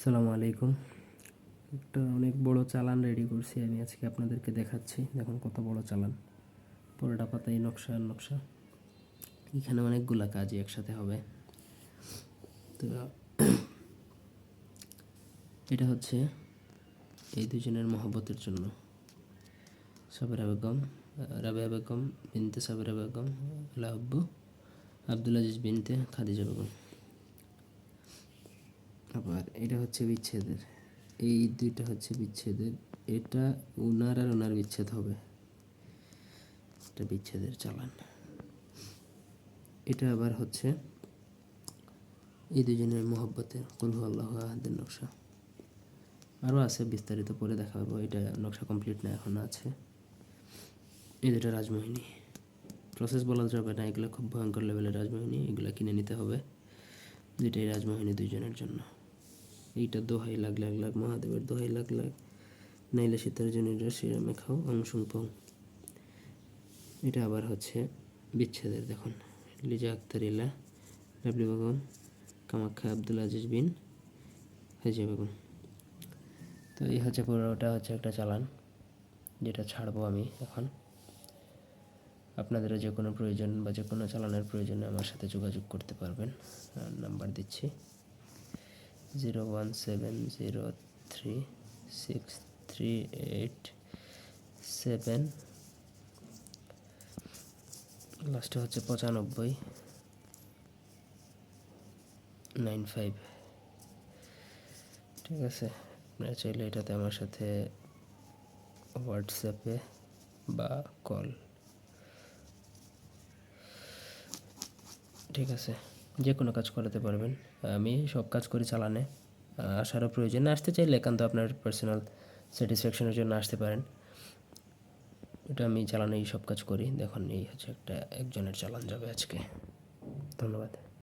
আসসালামু আলাইকুম। একটা অনেক বড় চালান রেডি করছি আমি আজকে আপনাদেরকে দেখাচ্ছি। দেখুন কত বড় চালান। পুরোটা পাতাই নকশা আর নকশা। এখানে অনেকগুলা কাজই একসাথে হবে। তো এটা হচ্ছে এই দুজনের মহব্বতের জন্য। সাবেরা বেগম, রাবেয়া বেগম বিনতে সাবেরা বেগম আল্লাহব্বু আব্দুল আজিজ বিনতে খাদিজা বেগম। আবার এটা হচ্ছে বিচ্ছেদের। এই দুইটা হচ্ছে বিচ্ছেদের। এটা ওনার আর ওনার বিচ্ছেদ হবে। এটা বিচ্ছেদের চালান। এটা আবার হচ্ছে এই দুজনের মহব্বতের কুলহু আল্লাহ আহাদের নকশা। আরও আছে বিস্তারিত, পরে দেখাবো। এটা নকশা কমপ্লিট না এখনও আছে। এই দুটা রাজমোহিনী প্রসেস বলা যাবে না, এগুলো খুব ভয়ঙ্কর লেভেলের রাজমোহিনী এগুলো কিনে নিতে হবে। দুইটাই রাজমোহিনী দুইজনের জন্য। এইটা দোহাই লাগ লাগ লাগ মহাদেবের দোহাই লাগ লাগ নাইলে শীতের জন্য শ্রীরামে খাও অংশুং পং এটা আবার হচ্ছে বিচ্ছেদের দেখুন। লিজা আক্তার ইলা ডাবলি বেগম কামাখ্যা আব্দুল আজিজ বিন হাজিয়া বেগম তো এই হচ্ছে পুরোটা হচ্ছে একটা চালান, যেটা ছাড়বো আমি এখন। আপনাদেরও যে কোনো প্রয়োজন বা যে কোনো চালানের প্রয়োজনে আমার সাথে যোগাযোগ করতে পারবেন। নাম্বার দিচ্ছি। Zero one seven zero three six three eight seven লাস্টে হচ্ছে পঁচানব্বই নাইন ফাইভ ঠিক আছে? আপনারা চাইলে এটাতে আমার সাথে হোয়াটসঅ্যাপে বা কল ঠিক আছে? যে কোনো কাজ করাতে পারবেন। আমি সব কাজ করি চালানে। আসারও প্রয়োজন আসতে চাইলে একান্ত আপনার পার্সোনাল স্যাটিসফ্যাকশনের জন্য আসতে পারেন। এটা আমি চালানেই সব কাজ করি। দেখুন, এই হচ্ছে একটা একজনের চালান যাবে আজকে। ধন্যবাদ।